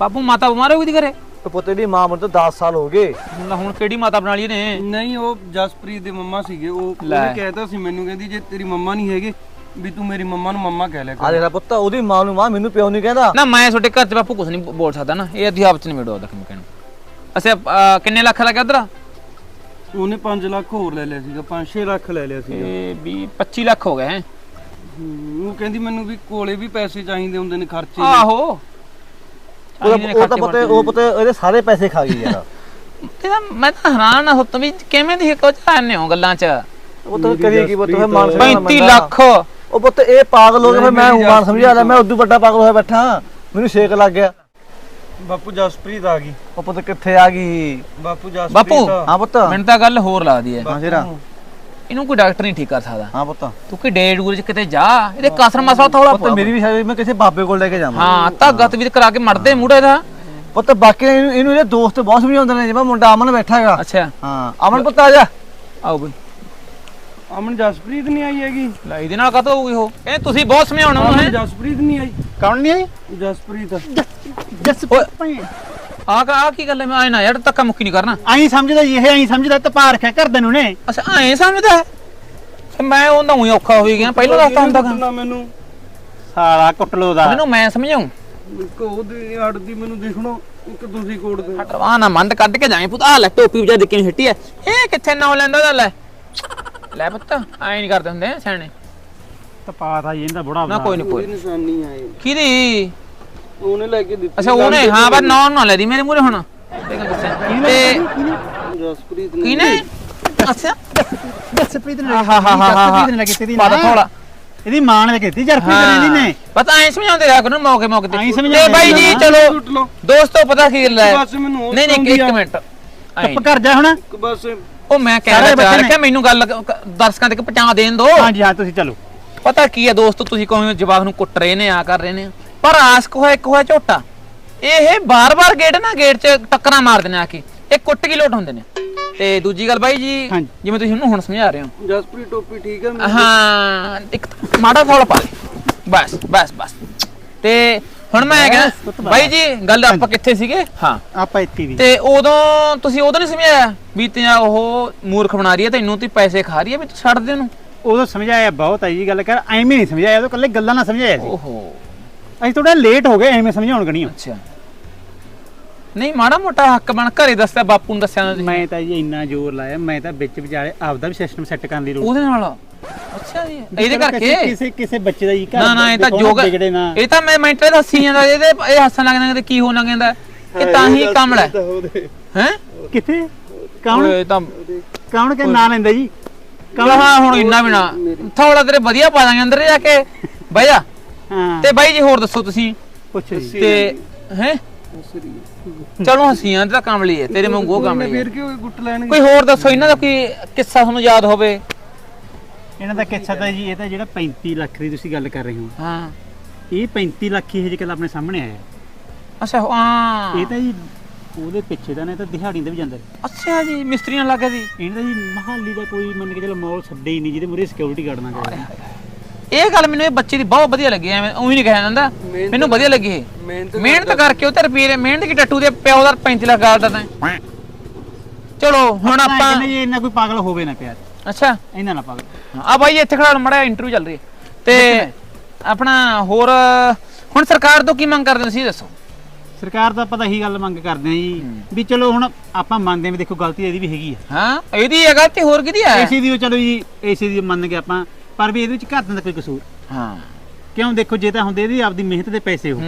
A: ਬਾਪੂ ਮਾਤਾ ਬਿਮਾਰ ਹੋ ਗਈ ਦੀ ਘਰੇ?
C: ਤੇ ਪੁੱਤ ਦੀ ਮਾਂ ਮਰ ਤੋਂ 10 ਸਾਲ ਹੋ ਗਏ।
A: ਹੁਣ ਹੁਣ ਕਿਹੜੀ ਮਾਤਾ ਬਣਾ ਲਈ ਇਹਨੇ?
B: ਨਹੀਂ ਉਹ ਜਸਪ੍ਰੀਤ ਦੇ ਮੰਮਾ ਸੀਗੇ। ਉਹ
A: ਲੈ।
B: ਉਹਨੇ ਕਹਿਤਾ ਸੀ ਮੈਨੂੰ ਕਹਿੰਦੀ ਜੇ ਤੇਰੀ ਮੰਮਾ ਨਹੀਂ ਹੈਗੇ ਵੀ ਤੂੰ ਮੇਰੀ ਮੰਮਾ ਨੂੰ ਮੰਮਾ ਕਹਿ ਲਿਆ
C: ਆ
B: ਕਰ
C: ਦੇਖ ਲੈ ਪੁੱਤ ਉਹਦੀ ਮਾਂ ਨੂੰ ਮਾਂ ਮੈਨੂੰ ਪਿਓ ਨਹੀਂ ਕਹਿੰਦਾ।
A: ਨਾ ਮੈਂ ਤੁਹਾਡੇ ਘਰ 'ਚ ਬਾਪੂ ਕੁਝ ਨਹੀਂ ਬੋਲ ਸਕਦਾ ਨਾ। ਇਹ ਅਧਿਆਪਕ ਚ ਨਹੀਂ ਮੇੜੋ ਤੱਕ ਮੈਂ ਕਹਿਣਾ ਅਹ, ਕਿੰਨੇ ਲੱਖ ਲੱਗਿਆ ਉਧਰ
B: ਉਹਨੇ 5 ਲੱਖ ਹੋਰ ਲੈ ਲਿਆ ਸੀਗਾ 5-6 ਲੱਖ ਲੈ ਲਿਆ ਸੀਗਾ।
A: ਇਹ ਵੀ 25 ਲੱਖ ਹੋ ਗਏ ਹੈਂ।
B: ਉਹ ਕਹਿੰਦੀ ਮੈਨੂੰ ਵੀ ਕੋਲੇ ਵੀ ਪੈਸੇ ਚਾਹੀਦੇ ਹੁੰਦੇ ਨੇ ਖਰਚੇ।
A: ਆਹੋ।
C: ਉਹ ਉਹ ਤਾਂ ਪੁੱਤ ਉਹ ਪੁੱਤ ਇਹਦੇ ਸਾਰੇ ਪੈਸੇ ਖਾ ਗਈ ਯਾਰ।
A: ਤੇ ਮੈਂ ਤਾਂ ਹੈਰਾਨ ਨਾ ਹੁੱਤ ਵੀ ਕਿਵੇਂ ਦੀ ਕੁਝ ਆਨੇ ਹੋ ਗੱਲਾਂ 'ਚ?
C: ਉਹ ਤਾਂ ਕਰੀਏ ਪੁੱਤ ਫਿਰ ਮਾਨ ਸਮਝਾਉਣਾ
A: 35
C: ਪੈਂਦਾ।
A: ਲੱਖ।
C: ਉਹ ਪੁੱਤ ਇਹ ਪਾਗਲ ਹੋ ਗਿਆ ਫਿਰ ਮੈਂ
B: ਮੇਰੀ
C: ਮਾਨ ਸਮਝਾ ਲਿਆ ਮੈਂ ਉਦੋਂ ਵੱਡਾ ਪਾਗਲ ਹੋਇਆ ਬੈਠਾ। ਮੈਨੂੰ ਛੇਕ ਲੱਗ ਗਿਆ।
B: ਬਾਪੂ ਜਸਪ੍ਰੀਤ ਆ ਗਈ।
C: ਉਹ ਪੁੱਤ ਕਿੱਥੇ ਆ ਗਈ?
B: ਬਾਪੂ ਜਸਪ੍ਰੀਤ
A: ਬਾਪੂ।
C: ਹਾਂ ਪੁੱਤ।
A: ਮੈਨੂੰ ਤਾਂ ਗੱਲ ਹੋਰ ਲੱਗਦੀ ਹੈ।
C: ਹਾਂ ਜਰਾ।
A: ਇਹਨੂੰ ਕੋਈ ਡਾਕਟਰ ਨਹੀਂ ਠੀਕ ਕਰ ਸਕਦਾ।
C: ਹਾਂ ਪੁੱਤ।
A: ਤੂੰ ਕਿ ਡੇ ਡੂਰ 'ਚ ਕਿਤੇ ਜਾ ਇਹਦੇ ਕਸਰ ਮਸਲਾ ਥੋੜਾ
C: ਪੁੱਤ ਮੇਰੀ ਵੀ ਸ਼ਾਇਦ ਮੈਂ ਕਿਸੇ ਬਾਬੇ ਕੋਲ ਲੈ ਕੇ ਜਾਵਾਂ।
A: ਹਾਂ ਧਾਗਾ ਤਵੀਤ ਕਰਾ ਕੇ ਮੜਦੇ ਮੂੜੇ ਦਾ
C: ਪੁੱਤ ਬਾਕੀ ਇਹਨੂੰ ਇਹਨੂੰ ਇਹਦੇ ਦੋਸਤ ਬਹੁਤ ਸਮਝਾਉਂਦੇ ਨੇ ਜਿਵੇਂ ਮੁੰਡਾ ਅਮਨ ਬੈਠਾ ਹੈਗਾ।
A: ਅੱਛਾ।
C: ਹਾਂ ਅਮਨ ਪੁੱਤ ਆ ਜਾ।
A: ਆਓ ਬਈ।
B: ਅਮਨ ਜਸਪ੍ਰੀਤ ਨਹੀਂ ਆਈ ਹੈਗੀ।
A: ਲੈ ਇਹਦੇ ਨਾਲ ਕਾਤੋਂ ਹੋਊਗੀ ਉਹ? ਕਹਿੰਦੇ ਤੁਸੀਂ ਬਹੁਤ ਸਮਝਾਉਣਾ ਉਹਨੂੰ ਹੈ?
B: ਜਸਪ੍ਰੀਤ ਨਹੀਂ ਆਈ।
D: ਕੌਣ ਨਹੀਂ ਆਈ?
B: ਜਸਪ੍ਰੀਤ।
D: ਜਸ
A: ਓਏ। ਆ ਕਾ ਆ ਕੀ ਗੱਲ ਹੈ ਮੈਂ ਆਏ ਨਾ ਯਾਰ ਧੱਕਾ ਮੁੱਕੀ ਨਹੀਂ ਕਰਨਾ।
D: ਆਈ ਸਮਝਦਾ ਜੀ ਇਹ ਆਈ ਸਮਝਦਾ ਤਪਾ ਰੱਖਿਆ ਕਰਦੇ ਨੂੰ ਨੇ
A: ਅੱਛਾ ਐਂ ਸਮਝਦਾ? ਹੈ? ਤੇ ਮੈਂ ਉਹਨਾਂ ਹੀ ਔਖਾ ਹੋਈ ਗਿਆ ਪਹਿਲਾਂ ਦੱਸਦਾ ਹੁੰਦਾ ਗਾ।
B: ਨਾ ਮੈਨੂੰ?
D: ਸਾਲਾ ਕੁੱਟ ਲੋ ਦਾ
A: ਮੈਨੂੰ ਮੈਂ ਸਮਝਾਉਂ?
B: ਇੱਕ ਉਹਦੀ ਅੜਦੀ ਮੈਨੂੰ ਦਿਖਣੋ ਇੱਕ ਤੁਸੀਂ ਕੋਡ ਦੇ
A: ਹਟਵਾ ਨਾ ਮੰਦ ਕੱਢ ਕੇ ਜਾਏ ਪੁੱਤ। ਆ ਲੈ ਟੋਪੀ ਵਜਾ ਦੇ ਕੇ ਹੱਟੀ ਐ। ਇਹ ਕਿੱਥੇ ਨਾ ਲੈਂਦਾ ਉਹਦਾ? ਲੈ। ਲੈ ਪੁੱਤ ਐਂ ਨਹੀਂ ਕਰਦੇ ਹੁੰਦੇ ਸਿਆਣੇ।
D: ਤਪਾ ਤਾਂ ਜੀ ਇਹਦਾ ਬੁੜਾ
A: ਨਾ ਕੋਈ ਨਹੀਂ
B: ਉਹਦੀ
A: ਕੋਈ
B: ਨਿਸ਼ਾਨੀ ਆਏ।
A: ਕਿਹਦੀ?
B: ਉਹਨੇ ਲੈ ਕੇ ਦਿੱਤੀ
A: ਅੱਛਾ ਉਹਨੇ? ਹਾਂ ਬਸ ਨਾ ਨਾ ਲੈ ਦੀ ਮੇਰੇ ਮੂਹਰੇ ਹੁਣ। ਦੇਖ ਦੱਸਿਆ ਤੇ
B: ਜਸਪ੍ਰੀਤ ਨੇ
A: ਕਿਨੇ ਅੱਛਾ।
D: ਜਸਪ੍ਰੀਤ ਨੇ
A: ਹਾਂ ਹਾਂ ਹਾਂ ਹਾਂ।
D: ਜਸਪ੍ਰੀਤ ਨੇ ਲੱਗੀ ਤੇਰੀ
A: ਪਤਾ ਥੋੜਾ
D: ਇਹਦੀ ਮਾਂ ਨੇ ਕੀਤੀ ਜਰਪ੍ਰੀਤ ਨੇ ਇਹਦੀ ਨੇ।
A: ਪਤਾ ਐਂ ਸਮਝਾਉਂਦੇ ਰਿਹਾ ਕਰੋ ਮੌਕੇ ਮੌਕੇ
D: ਐਂ
A: ਤੇ
D: ਸਮਝਾਉਂਦੇ
A: ਤੇ ਬਾਈ ਜੀ
D: ਰਹਿਣਾ।
A: ਚਲੋ
B: ਟੁੱਟ ਲਓ।
A: ਦੋਸਤੋ ਪਤਾ ਕੀ ਗੱਲ ਹੈ? ਨਹੀਂ ਨਹੀਂ ਇੱਕ। ਮਿੰਟ।
D: ਚੁੱਪ ਕਰ ਜਾ ਹੁਣ।
B: ਇੱਕ ਬਸ।
A: ਉਹ ਮੈਂ ਕਹਿ
D: ਸਾਰੇ
A: ਰਿਹਾ
D: ਬੱਚੇ
A: ਚਾਹ
D: ਨੇ।
A: ਕਿ ਮੈਨੂੰ ਗੱਲ ਕ- ਦਰਸ਼ਕਾਂ ਤੱਕ ਪਹੁੰਚਾ ਦੇਣ ਦੋ।
D: ਹਾਂਜੀ ਹਾਂ ਤੁਸੀਂ ਚਲੋ।
A: ਪਤਾ ਕੀ ਹੈ ਦੋਸਤੋ ਤੁਸੀਂ ਕਹੋਗੇ ਜਵਾਬ ਨੂੰ ਕੁੱਟ ਰਹੇ ਨੇ ਆ ਕਰ ਰਹੇ ਨੇ। ਪਰ ਆਸਕ ਹੋਇਆ ਇੱਕ ਹੋਇਆ ਝੋਟਾ। ਇਹ ਬਾਰ-ਬਾਰ ਗੇਟ ਨਾ ਗੇਟ 'ਚ ਟੱਕਰਾਂ ਮਾਰਦੇ ਨੇ ਆ ਕੇ। ਇਹ ਕੁੱਟ ਕੀ ਲੋਟ ਹੁੰਦੇ ਨੇ। ਤੇ ਦੂਜੀ ਗੱਲ ਬਾਈ ਜੀ
D: ਹਾਂਜੀ।
A: ਜਿਵੇਂ ਤੁਸੀਂ ਉਹਨੂੰ ਹੁਣ ਸਮਝਾ ਰਹੇ ਹੋ।
B: ਜਸਪ੍ਰੀਤ ਟੋਪੀ ਠੀਕ ਹੈ ਮੈਂ
A: ਹਾਂ ਇੱਕ ਮਾੜਾ ਫੌਲ ਪਾ ਲੈ ਬਸ ਬਸ ਬਸ। ਤੇ ਹੁਣ ਮੈਂ
D: ਬਸ,
A: ਕਹਿੰਦਾ
D: ਪੁੱਤ ਬਸ।
A: ਬਾਈ ਜੀ ਗੱਲ ਆਪਾਂ ਕਿੱਥੇ ਸੀਗੇ? ਹਾਂ।
D: ਆਪਾਂ ਇੱਥੇ ਵੀ।
A: ਤੇ ਉਦੋਂ ਤੁਸੀਂ ਉਦੋਂ ਨਹੀਂ ਸਮਝਾਇਆ ਵੀ ਤੇ ਉਹ ਮੂਰਖ ਬਣਾ ਰਹੀ ਹੈ ਤੈਨੂੰ ਤੇ ਪੈਸੇ ਖਾ ਰਹੀ ਹੈ ਵੀ ਤੂੰ ਛੱਡ ਦੇ ਉਹਨੂੰ?
D: ਉਦੋਂ ਸਮਝਾਇਆ ਬਹੁਤ ਹੈ ਜੀ ਗੱਲ ਕਰ ਐਵੇਂ ਨਹੀਂ ਸਮਝਾਇਆ ਉਦੋਂ ਕੱਲੇ ਗੱਲਾਂ ਨਾਲ ਸਮਝਾਇਆ ਸੀ।
A: ਓਹੋ।
D: ਅਸੀਂ ਥੋੜਾ ਲੇਟ ਹੋ ਗਏ ਐਵੇਂ ਸਮਝਾਉਣ ਗਣੀਓ
A: ਅੱਛਾ। ਨਹੀਂ ਮਾੜਾ ਮੋਟਾ ਹੱਕ ਬਣ ਘਰੇ ਦੱਸਿਆ ਬਾਪੂ ਨੂੰ ਦੱਸਿਆ ਨਾ ਤੁਸੀਂ।
D: ਮੈਂ ਤਾਂ ਜੀ ਇੰਨਾ ਜ਼ੋਰ ਲਾਇਆ ਮੈਂ ਤਾਂ ਵਿੱਚ ਵਿਚਾਲੇ ਆਪਦਾ ਵੀ ਸਿਸਟਮ ਸੈੱਟ ਕਰਨ ਦੀ ਲੋੜ
A: ਉਹਦੇ ਨਾਲ? ਅੱਛਾ ਜੀ। ਇਹਦੇ ਕਰਕੇ?
D: ਕਿਸੇ ਕਿਸੇ ਬੱਚੇ ਦਾ ਜੀ ਘਰ
A: ਨਾ ਨਾ ਇਹ ਤਾਂ ਜੋਗ
D: ਵਿਗੜੇ ਨਾ।
A: ਇਹ ਤਾਂ ਮੈਂ ਮੈਂਟਲ ਹੱਸੀ ਜਾਂਦਾ ਇਹਦੇ ਇਹ ਹੱਸਣ ਲੱਗ ਜਾਂਦਾ ਤੇ ਕੀ ਹੋਣ ਲੱਗ ਜਾਂਦਾ? ਇਹ ਤਾਂ ਹੀ ਕਮਲ ਹੈ ਹੈ?
D: ਕਿੱਥੇ? ਕੌਣ?
A: ਇਹ ਤਾਂ
D: ਕੌਣ ਕਿ ਨਾਂ ਲੈਂਦਾ ਜੀ?
A: ਕਮਲ ਹਾਂ ਹੁਣ ਇੰਨਾ ਵੀ ਨਾ। ਥੋੜਾ ਤੇਰੇ ਵਧੀਆ ਪਾ ਦਾਂਗੇ ਅੰਦਰ ਜਾ ਕੇ। ਜਾ।
D: ਹਾਂ।
A: ਤੇ ਬਾਈ ਜੀ ਹੋਰ ਦੱਸੋ ਤੁਸੀਂ?
D: ਪੁੱਛ ਜੀ।
A: ਤੇ ਹੈ? ਚਲੋ ਹੱਸੀਆਂ ਤੇ ਤਾਂ ਕਮਲੀ ਹੈ ਤੇਰੇ ਵਾਂਗੂ ਉਹ
B: ਫਿਰ ਕਿਉਂ ਗੁੱਟ ਲੈਣਗੇ।
A: ਕੋਈ ਹੋਰ ਦੱਸੋ ਇਹਨਾਂ ਦਾ ਕੋਈ ਕਿੱਸਾ ਤੁਹਾਨੂੰ ਯਾਦ ਹੋਵੇ?
D: ਇਹਨਾਂ ਦਾ ਕਿੱਸਾ ਤਾਂ ਜੀ ਇਹ ਤਾਂ ਜਿਹੜਾ 35 ਲੱਖ ਦੀ ਤੁਸੀਂ ਗੱਲ ਕਰ ਰਹੇ ਹੋ।
A: ਹਾਂ।
D: ਇਹ 35 ਲੱਖ ਹੀ ਹਜੇ ਕੱਲ ਆਪਣੇ ਸਾਹਮਣੇ ਆਇਆ।
A: ਅੱਛਾ ਹਾਂ।
D: ਇਹ ਤਾਂ ਜੀ ਉਹਦੇ ਪਿੱਛੇ ਦਾ ਨੇ ਤਾਂ ਦਿਹਾੜੀ ਤੇ ਵੀ ਜਾਂਦਾ
A: ਅੱਛਾ ਜੀ ਮਿਸਤਰੀਆਂ ਲੱਗੇ ਸੀ।
D: ਇਹਨਾਂ ਦਾ ਜੀ ਮਹਾਲੀ ਦਾ ਕੋਈ ਮੰਨ ਕੇ ਚਲੋ ਮੌਲ ਛੱਡੇ ਹੀ ਨਹੀਂ ਜਿਹਦੇ ਮੂਰੇ ਸਿਕਿਉਰਿਟੀ ਗਾਰਡ ਨਾ ਕਰੇ
A: ਇਹ ਗੱਲ ਮੈਨੂੰ ਇਹ ਬੱਚੇ ਦੀ ਬਹੁਤ ਵਧੀਆ ਲੱਗੀ ਐਵੇਂ ਉਹੀ ਨਹੀਂ ਕਹਿਆ ਜਾਂਦਾ।
B: ਮਿਹਨਤ
A: ਮੈਨੂੰ ਵਧੀਆ ਲੱਗੀ ਇਹ।
B: ਮਿਹਨਤ
A: ਮਿਹਨਤ ਕਰਕੇ ਉਹ ਤੇ ਰੁਪਏ ਮਿਹਨਤ ਕੀ ਟੱਟੂ ਦੇ ਪਿਓ ਦਾ 35 ਲੱਖ ਗਾਲਦਾ ਤੈਂ। ਚਲੋ ਹੁਣ ਆਪਾਂ
D: ਇੰਨਾ ਕੋਈ ਪਾਗਲ ਹੋਵੇ ਨਾ ਪਿਆਰ।
A: ਅੱਛਾ।
D: ਇਹਨਾਂ ਨਾ ਪਾਗਲ।
A: ਆ ਬਾਈ ਇੱਥੇ ਖੜਾ ਮੜਾ ਇੰਟਰਵਿਊ ਚੱਲ ਰਹੀ ਹੈ। ਤੇ ਆਪਣਾ ਹੋਰ ਹੁਣ ਸਰਕਾਰ ਤੋਂ ਕੀ ਮੰਗ ਕਰਦੇ ਹੋ ਤੁਸੀਂ ਇਹ ਦੱਸੋ।
D: ਸਰਕਾਰ ਦਾ ਪਤਾ ਹੀ ਗੱਲ ਮੰਗ ਕਰਦੇ ਆ ਜੀ ਵੀ ਚਲੋ ਹੁਣ ਆਪਾਂ ਮੰਨਦੇ ਹਾਂ ਵੀ ਦੇਖੋ ਗਲਤੀ ਇਹਦੀ ਵੀ ਹੈਗੀ ਆ
A: ਹਾਂ ਇਹਦੀ ਹੈਗਾ ਤੇ ਹੋਰ ਕਿਹਦੀ ਹੈ?
D: ਏਸੀ ਦੀ ਉਹ ਚਲੋ ਜੀ ਏਸੀ ਦੀ ਮੰਨ ਗਏ ਆਪਾਂ ਪਰ ਵੀ ਇਹਦੇ ਵਿੱਚ ਘਰ ਦਾ ਕੋਈ ਕਸੂਰ।
A: ਹਾਂ।
D: ਕਿਉਂ ਦੇਖੋ ਜੇ ਤਾਂ ਹੁੰਦੇ ਇਹਦੀ ਆਪਦੀ ਮਿਹਨਤ ਦੇ ਪੈਸੇ ਹੋ।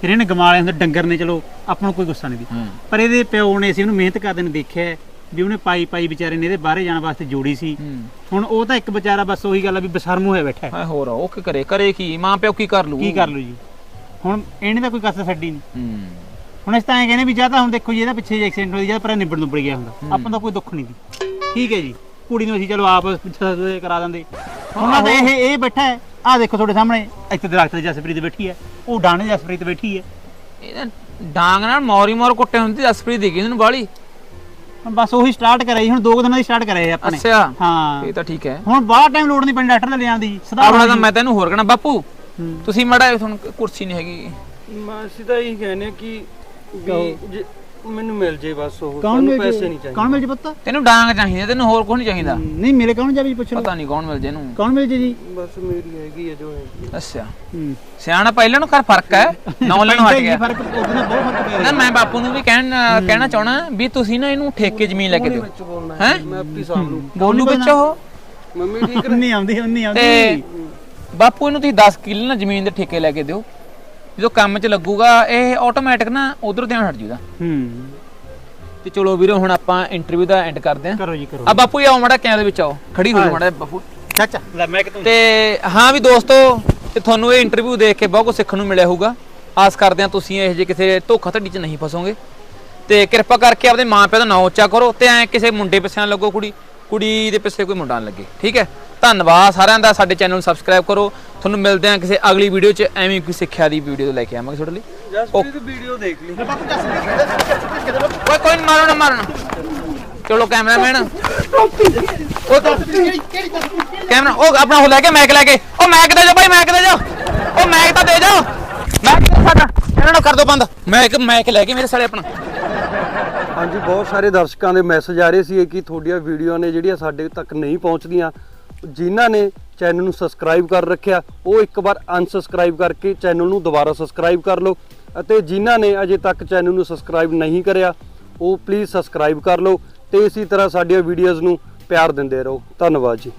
D: ਫਿਰ ਇਹਨੇ ਗਮਾ ਲਏ ਹੁੰਦੇ ਡੰਗਰ ਨੇ ਚਲੋ ਆਪਾਂ ਨੂੰ ਕੋਈ ਗੁੱਸਾ ਨਹੀਂ ਦੀ ਪਰ ਇਹਦੇ ਪਿਓ ਨੇ ਸੀ ਉਹਨੂੰ ਮਿਹਨਤ ਕਰਦੇ ਨੇ ਦੇਖਿਆ ਵੀ ਉਹਨੇ ਪਾਈ ਪਾਈ ਵਿਚਾਰੇ ਨੇ ਇਹਦੇ ਬਾਹਰੇ ਜਾਣ ਵਾਸਤੇ ਜੋੜੀ ਸੀ। ਹੁਣ ਉਹ ਤਾਂ ਇੱਕ ਵਿਚਾਰਾ ਬਸ ਉਹੀ ਗੱਲ ਆ ਵੀ ਬਸਰਮ ਹੋਇਆ ਬੈਠਾ ਹੈ।
A: ਹੋਰ ਉਹ ਕੀ ਕਰੇ? ਕਰੇ ਕੀ? ਮਾਂ ਪਿਓ ਕੀ ਕਰ ਲੂ
D: ਕੀ ਕਰ ਲੂ ਜੀ? ਹੁਣ ਇਹਨੇ ਤਾਂ ਕੋਈ ਕਸਰ ਛੱਡੀ ਨਹੀਂ। ਹੁਣ ਇਸ ਤਾਂ ਐਂ ਕਹਿੰਦੇ ਵੀ ਜਾਂ ਤਾਂ ਹੁਣ ਦੇਖੋ ਜੀ ਇਹਦਾ ਪਿੱਛੇ ਐਕਸੀਡੈਂਟ ਹੋਈ ਜਾਂ ਪਰ ਨਿਬੜ ਨੁਬੜ ਗਿਆ ਹੁੰਦਾ। ਆਪਾਂ ਦਾ ਕੋਈ ਦੁੱਖ ਨਹੀਂ ਦੀ ਠੀਕ ਹੈ ਜੀ। ਕੁੜੀ ਨੂੰ ਅਸੀਂ ਚਲੋ ਆਪ ਪਿੱਛੇ ਕਰਾ ਦਿੰਦੇ। ਉਹਨਾਂ ਦਾ ਇਹ ਇਹ ਬੈਠਾ ਹੈ। ਆਹ ਦੇਖੋ ਤੁਹਾਡੇ ਸਾਹਮਣੇ। ਇੱਥੇ ਦਰਖਤ ਤੇ ਜਸਪ੍ਰੀਤ ਬੈਠੀ ਹੈ। ਉਹ ਡਾਣੇ ਜਸਪ੍ਰੀਤ ਬੈਠੀ ਹੈ।
A: ਇਹਦਾ ਡਾਂਗ ਨਾਲ ਮੌਰੀ ਮੌਰ ਕੁੱਟੇ ਹੁੰਦੀ ਜਸਪ੍ਰੀਤ ਦੀ ਇਹਨੂੰ ਬਾਲੀ।
D: ਹੁਣ ਬਸ ਉਹੀ ਸਟਾਰਟ ਕਰਿਆ ਜੀ। ਹੁਣ ਦੋ ਕੁ ਦਿਨਾਂ ਦੀ ਸਟਾਰਟ ਕਰਿਆ ਜੀ ਆਪਾਂ ਨੇ
A: ਅੱਛਾ।
D: ਹਾਂ।
A: ਇਹ ਤਾਂ ਠੀਕ ਹੈ।
D: ਹੁਣ ਬਾਹਲਾ ਟਾਈਮ ਲੋੜ ਨਹੀਂ ਪੈਣੀ ਡਾਕਟਰ ਦੇ ਲਿਆਉਣ ਦੀ। ਸਦਾ
A: ਆਪਣਾ ਤਾਂ ਮੈਂ ਤੈਨੂੰ ਹੋਰ ਕਹਣਾ ਬਾਪੂ। ਤੁਸੀਂ ਮੜਾ ਤੁਹਾਨੂੰ ਕੁਰਸੀ ਨਹੀਂ ਹੈਗੀ।
B: ਮੈਂ ਅਸੀਂ ਤਾਂ ਇਹੀ ਕਹਿੰਦੇ ਹਾਂ ਕਿ ਵੀ ਮੈਨੂੰ ਮਿਲ ਜੇ ਬਸ ਉਹ
D: ਕੌਣ
B: ਸਾਨੂੰ
D: ਮਿਲ
B: ਪੈਸੇ
D: ਜੇ
B: ਨਹੀਂ ਚਾਹੀਦੇ।
D: ਕੌਣ ਮਿਲ ਜੇ ਪੁੱਤ?
A: ਤੈਨੂੰ ਡਾਂਗ ਚਾਹੀਦਾ ਤੈਨੂੰ ਹੋਰ ਕੁਝ ਨਹੀਂ ਚਾਹੀਦਾ।
D: ਨਹੀਂ ਮੇਰੇ ਕੌਣ ਜਾਵੇ ਜੀ ਪੁੱਛ ਲਓ
A: ਪਤਾ ਨਹੀਂ ਕੌਣ ਮਿਲ ਜੇ ਇਹਨੂੰ।
D: ਕੌਣ ਮਿਲ ਜੇ ਜੀ?
B: ਬਸ ਮੇਰੀ ਹੈਗੀ ਹੈ ਜੋ ਹੈਗੀ
A: ਅੱਛਾ।
D: ਹੂੰ
A: ਸਿਆਣਾ ਪਹਿਲਾਂ ਨੂੰ ਕਰ ਫ਼ਰਕ ਹੈ? ਨੌ ਲੈਣ ਹਟ ਗਿਆ।
D: ਫ਼ਰਕ ਉਹਦੇ ਨਾਲ ਬਹੁਤ ਫ਼ਰਕ ਪਿਆ
A: ਨਾ ਮੈਂ ਬਾਪੂ ਨੂੰ ਵੀ ਕਹਿਣ ਕਹਿਣਾ ਚਾਹਣਾ ਵੀ ਤੁਸੀਂ ਨਾ ਇਹਨੂੰ ਠੇਕੇ ਜ਼ਮੀਨ ਲੈ ਕੇ ਦਿਓ।
B: ਵਿੱਚ ਬੋਲਣਾ
A: ਹੈਂ?
B: ਹੈ? ਮੈਂ ਆਪਣੀ ਸਾਹਬ ਨੂੰ
A: ਬੋਲੂ ਵਿੱਚ ਉਹ?
B: ਮੰਮੀ ਠੀਕ
D: ਨਹੀਂ ਆਉਂਦੀ ਨਹੀਂ ਆਉਂਦੀ।
A: ਤੇ ਬਾਪੂ ਇਹਨੂੰ ਤੁਸੀਂ 10 ਕਿੱਲੇ ਨਾ ਜ਼ਮੀਨ ਦੇ ਠੇਕੇ ਲੈ ਕੇ ਦਿਓ। ਜਦੋਂ ਕੰਮ 'ਚ ਲੱਗੂਗਾ ਇਹ ਆਟੋਮੈਟਿਕ ਨਾ ਉਧਰ ਧਿਆਨ ਹਟ ਜੂਗਾ।
D: ਹੂੰ।
A: ਤੇ ਚਲੋ ਵੀਰੋ ਹੁਣ ਆਪਾਂ ਇੰਟਰਵਿਊ ਦਾ ਐਂਡ ਕਰਦੇ ਆਂ
D: ਕਰੋ ਜੀ ਕਰੋ।
A: ਆ ਬਾਪੂ ਜੀ ਆਓ ਮੜਾ ਕੈਮਰੇ ਵਿੱਚ ਆਓ। ਖੜੀ ਹੋ ਜਾਓ ਮੜਾ ਬਾਪੂ।
D: ਚਾਚਾ ਲੈ ਮੈਂ ਕਿਤੋਂ
A: ਤੇ ਹਾਂ ਵੀ ਦੋਸਤੋ ਤੇ ਤੁਹਾਨੂੰ ਇਹ ਇੰਟਰਵਿਊ ਦੇਖ ਕੇ ਬਹੁਤ ਕੁਝ ਸਿੱਖਣ ਨੂੰ ਮਿਲਿਆ ਹੋਊਗਾ। ਆਸ ਕਰਦੇ ਹਾਂ ਤੁਸੀਂ ਇਹ ਜੇ ਕਿਸੇ ਧੋਖਾ ਧੜੀ 'ਚ ਨਹੀਂ ਫਸੋਗੇ। ਤੇ ਕਿਰਪਾ ਕਰਕੇ ਆਪਦੇ ਮਾਪਿਆਂ ਦਾ ਨਾਂ ਉੱਚਾ ਕਰੋ ਤੇ ਐ ਕਿਸੇ ਮੁੰਡੇ ਪਿੱਛੇ ਨਾ ਲੱਗੋ ਕੁੜੀ। ਕੁੜੀ ਦੇ ਪਿੱਛੇ ਕੋਈ ਮੁੰਡਾ ਨਾ ਲੱਗੇ। ਠੀਕ ਹੈ? ਧੰਨਵਾਦ ਸਾਰਿਆਂ ਦਾ। ਸਾਡੇ ਚੈਨਲ ਨੂੰ ਸਬਸਕ੍ਰਾਈਬ ਕਰੋ। ਤੁਹਾਨੂੰ ਮਿਲਦੇ ਹਾਂ ਕਿਸੇ ਅਗਲੀ ਵੀਡੀਓ 'ਚ ਐਵੇਂ ਕੋਈ ਸਿੱਖਿਆ ਦੀ ਵੀਡੀਓ ਲੈ ਕੇ ਆਵਾਂਗੇ ਤੁਹਾਡੇ ਲਈ।
B: ਜਸਪ੍ਰੀਤ ਵੀਡੀਓ ਦੇਖ ਲਈ।
A: ਓਏ ਕੋਈ ਮਾਰੋ ਨਾ ਮਾਰੋ ਨਾ। ਚਲੋ ਕੈਮਰਾਮੈਨ ਉਹ ਕੈਮਰਾ ਉਹ ਆਪਣਾ ਉਹ ਲੈ ਕੇ ਮੈਕ ਲੈ ਕੇ। ਉਹ ਮੈਕ ਦੇ ਜਾਓ ਭਾਈ ਮੈਕ ਦੇ ਜਾਓ ਉਹ ਮੈਕ ਤਾਂ ਦੇ ਜਾਓ ਇਹਨਾਂ ਨੂੰ ਕਰ ਦੋ ਬੰਦ। ਮੈਂ ਇੱਕ ਮੈਂ ਇੱਕ ਲੈ ਕੇ ਮੇਰੇ ਸਾਲੇ ਆਪਣਾ।
B: ਹਾਂਜੀ ਬਹੁਤ ਸਾਰੇ ਦਰਸ਼ਕਾਂ ਦੇ ਮੈਸੇਜ ਆ ਰਹੇ ਸੀ ਕਿ ਤੁਹਾਡੀਆਂ ਵੀਡੀਓ ਨੇ ਜਿਹੜੀਆਂ ਸਾਡੇ ਤੱਕ ਨਹੀਂ ਪਹੁੰਚਦੀਆਂ। ਜਿਨ੍ਹਾਂ ਨੇ ਚੈਨਲ ਨੂੰ ਸਬਸਕ੍ਰਾਈਬ ਕਰ ਰੱਖਿਆ, ਉਹ ਇੱਕ ਵਾਰ ਅਨਸਬਸਕ੍ਰਾਈਬ ਕਰਕੇ ਚੈਨਲ ਨੂੰ ਦੁਬਾਰਾ ਸਬਸਕ੍ਰਾਈਬ ਕਰ ਲਓ ਅਤੇ ਜਿਨ੍ਹਾਂ ਨੇ ਅਜੇ ਤੱਕ ਚੈਨਲ ਨੂੰ ਸਬਸਕ੍ਰਾਈਬ ਨਹੀਂ ਕਰਿਆ, ਉਹ ਪਲੀਜ਼ ਸਬਸਕ੍ਰਾਈਬ ਕਰ ਲਓ ਤੇ ਇਸੇ ਤਰ੍ਹਾਂ ਸਾਡੀਆਂ ਵੀਡੀਓਜ਼ ਨੂੰ ਪਿਆਰ ਦਿੰਦੇ ਰਹੋ। ਧੰਨਵਾਦ ਜੀ।